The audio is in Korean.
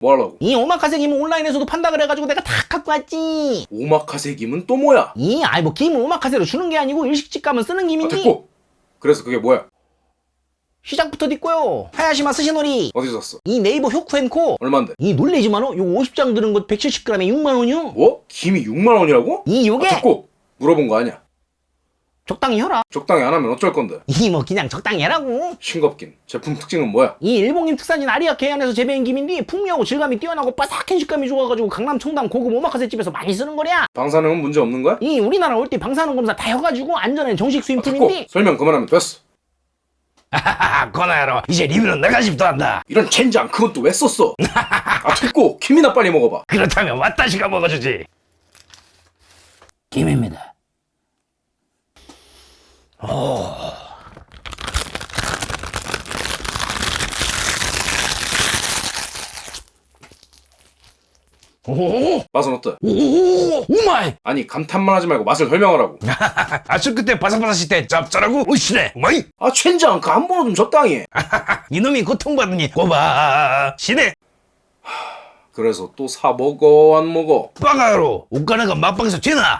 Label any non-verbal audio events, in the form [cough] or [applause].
뭐 하려고? 이 오마카세 김은 온라인에서도 판다 그래가지고 내가 다 갖고 왔지. 오마카세 김은 또 뭐야? 이 아이 뭐 김은 오마카세로 주는 게 아니고 일식집 가면 쓰는 아, 김인데 됐고. 그래서 그게 뭐야? 시작부터 딛고요. 하야시마 스시노리. 어디서 샀어? 이 네이버 효쿠앤코. 얼만데? 이 놀래지만어 요거 50장 들은 것 170g에 6만 원이요. 뭐? 김이 6만 원이라고? 이 요게 아, 됐고. 물어본 거 아니야. 적당히 해라. 적당히 안 하면 어쩔 건데? 이 뭐 그냥 적당히 해라고. 싱겁긴. 제품 특징은 뭐야? 이 일본김 특산인 아리아케 해안에서 재배한 김인데 풍미하고 질감이 뛰어나고 바삭한 식감이 좋아가지고 강남 청담 고급 오마카세 집에서 많이 쓰는 거랴. 방사능은 문제 없는 거야? 이 우리나라 올 때 방사능 검사 다 해가지고 안전한 정식. 수입품인데 설명 그만하면 됐어. 하하하 거나야로 이제 리뷰는 내가 집도 한다 이런 젠장 그건 또왜 썼어? 아 됐고 김이나 빨리 먹어봐. 그렇다면 왔다시가 먹어주지 김입니다 오, 맛은 어때? 오, 오마이! 아니 감탄만 하지 말고 맛을 설명하라고. [laughs] 아술 그때 바삭바삭할 때 짭짤하고 으시네 오마이! 아 젠장 그한 번은 좀 적당히 해. [laughs] 이놈이 고통받으니 꼬바 시네 그래서 또 사 먹어 안 먹어? 빠가로 옷가네가 맛방에서 지나